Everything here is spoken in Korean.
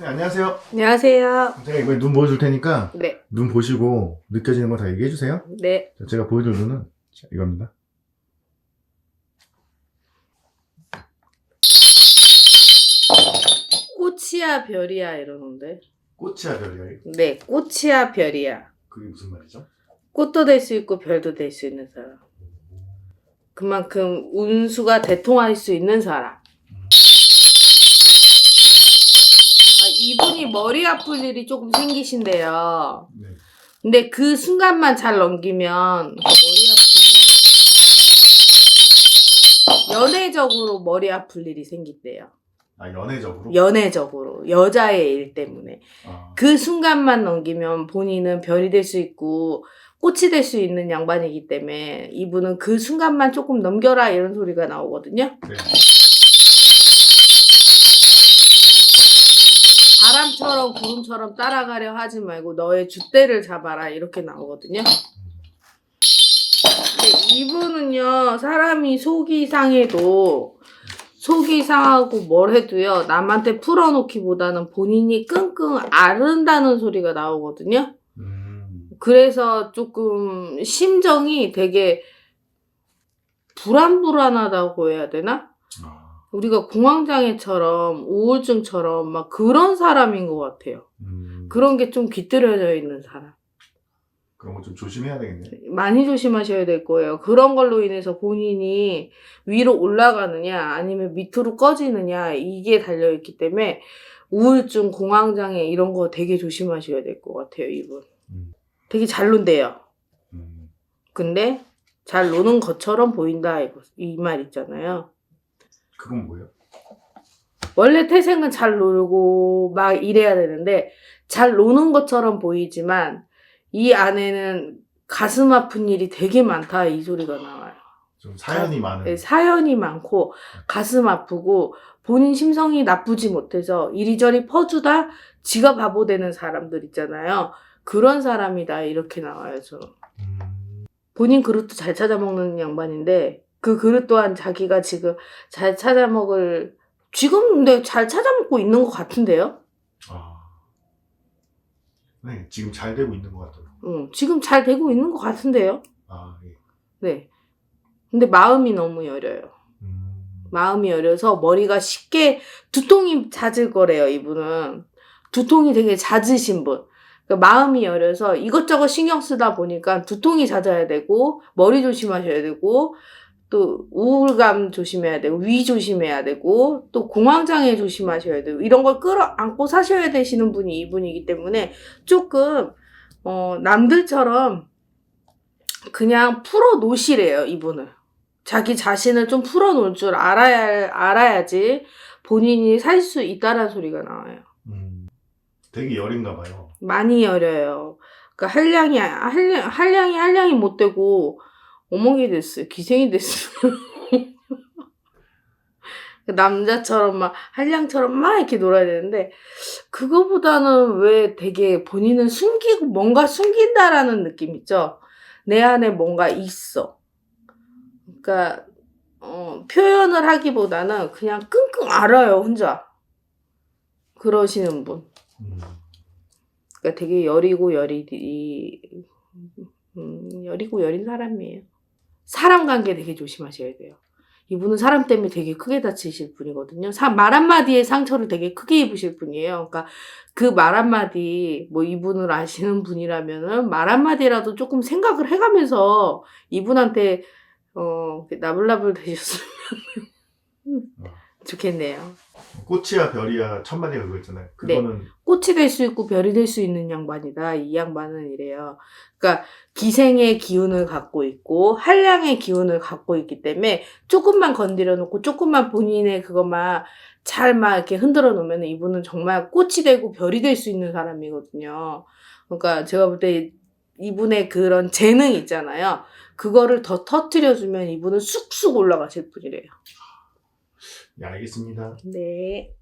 네, 안녕하세요. 안녕하세요. 제가 이번에 눈 보여줄 테니까 네, 눈 보시고 느껴지는 거 다 얘기해 주세요. 네. 자, 제가 보여줄 눈은 자, 이겁니다. 꽃이야 별이야 이러는데. 꽃이야 별이야. 네, 꽃이야 별이야. 그게 무슨 말이죠? 꽃도 될 수 있고 별도 될 수 있는 사람. 그만큼 운수가 대통할 수 있는 사람. 머리 아플 일이 조금 생기신데요. 네. 근데 그 순간만 잘 넘기면 그 머리 아프고 연애적으로 머리 아플 일이 생긴대요. 아 연애적으로? 연애적으로 여자의 일 때문에 아, 그 순간만 넘기면 본인은 별이 될 수 있고 꽃이 될 수 있는 양반이기 때문에 이분은 그 순간만 조금 넘겨라 이런 소리가 나오거든요. 네. 구름처럼 따라가려 하지 말고 너의 줏대를 잡아라 이렇게 나오거든요. 근데 이분은요 사람이 속이 상해도 속이 상하고 뭘 해도요 남한테 풀어놓기보다는 본인이 끙끙 앓는다는 소리가 나오거든요. 음, 그래서 조금 심정이 되게 불안불안하다고 해야 되나? 아, 우리가 공황장애처럼 우울증처럼 막 그런 사람인 것 같아요. 음, 그런 게 좀 깃들여져 있는 사람. 그런 거 좀 조심해야 되겠네. 많이 조심하셔야 될 거예요. 그런 걸로 인해서 본인이 위로 올라가느냐 아니면 밑으로 꺼지느냐 이게 달려있기 때문에 우울증, 공황장애 이런 거 되게 조심하셔야 될 것 같아요, 이분. 음. 되게 잘 논대요. 음, 근데 잘 노는 것처럼 보인다 이말 있잖아요. 그건 뭐예요? 원래 태생은 잘 놀고 막 이래야 되는데 잘 노는 것처럼 보이지만 이 안에는 가슴 아픈 일이 되게 많다 이 소리가 나와요. 좀 사연이 많은. 네, 사연이 많고 가슴 아프고 본인 심성이 나쁘지 못해서 이리저리 퍼주다 지가 바보 되는 사람들 있잖아요. 그런 사람이다 이렇게 나와요 저는. 음, 본인 그릇도 잘 찾아 먹는 양반인데 그 그릇 또한 자기가 지금 잘 찾아 먹을 지금 근데 잘 찾아 먹고 있는 것 같은데요? 아, 네, 지금 잘 되고 있는 것 같더라고. 응, 지금 잘 되고 있는 것 같은데요? 아, 예. 네. 근데 마음이 너무 여려요. 음, 마음이 여려서 머리가 쉽게 두통이 잦을 거래요, 이분은. 두통이 되게 잦으신 분. 그러니까 마음이 여려서 이것저것 신경 쓰다 보니까 두통이 잦아야 되고, 머리 조심하셔야 되고, 또 우울감 조심해야 되고, 위 조심해야 되고, 또 공황장애 조심하셔야 되고, 이런 걸 끌어안고 사셔야 되시는 분이 이분이기 때문에 조금, 어, 남들처럼 그냥 풀어 놓으시래요, 이분을. 자기 자신을 좀 풀어 놓을 줄 알아야, 알아야지 본인이 살 수 있다는 소리가 나와요. 음, 되게 여린가 봐요. 많이 여려요. 그러니까 한량이, 한량, 한량이 한량이 못 되고, 어멍이 됐어요. 기생이 됐어요. 남자처럼 막, 한량처럼 막 이렇게 놀아야 되는데, 그거보다는 왜 되게 본인은 숨기고, 뭔가 숨긴다라는 느낌 있죠? 내 안에 뭔가 있어. 그러니까, 어, 표현을 하기보다는 그냥 끙끙 앓아요, 혼자. 그러시는 분. 음, 그러니까 되게 여리고 여리, 음, 여리고 여린 사람이에요. 사람 관계 되게 조심하셔야 돼요. 이분은 사람 때문에 되게 크게 다치실 분이거든요. 사- 말 한마디에 상처를 되게 크게 입으실 분이에요. 그러니까 그 말 한마디, 뭐 이분을 아시는 분이라면은 말 한마디라도 조금 생각을 해가면서 이분한테, 어, 나불나불 되셨으면 좋겠네요. 꽃이야 별이야 천만이가 그거 있잖아요. 그거는 꽃이 될 수 있고 별이 될 수 있는 양반이다. 이 양반은 이래요. 그러니까 기생의 기운을 갖고 있고 한량의 기운을 갖고 있기 때문에 조금만 건드려 놓고 조금만 본인의 그것만 잘 막 이렇게 흔들어 놓으면 이분은 정말 꽃이 되고 별이 될 수 있는 사람이거든요. 그러니까 제가 볼 때 이분의 그런 재능 있잖아요. 그거를 더 터트려 주면 이분은 쑥쑥 올라가실 분이래요. 예, 알겠습니다. 네.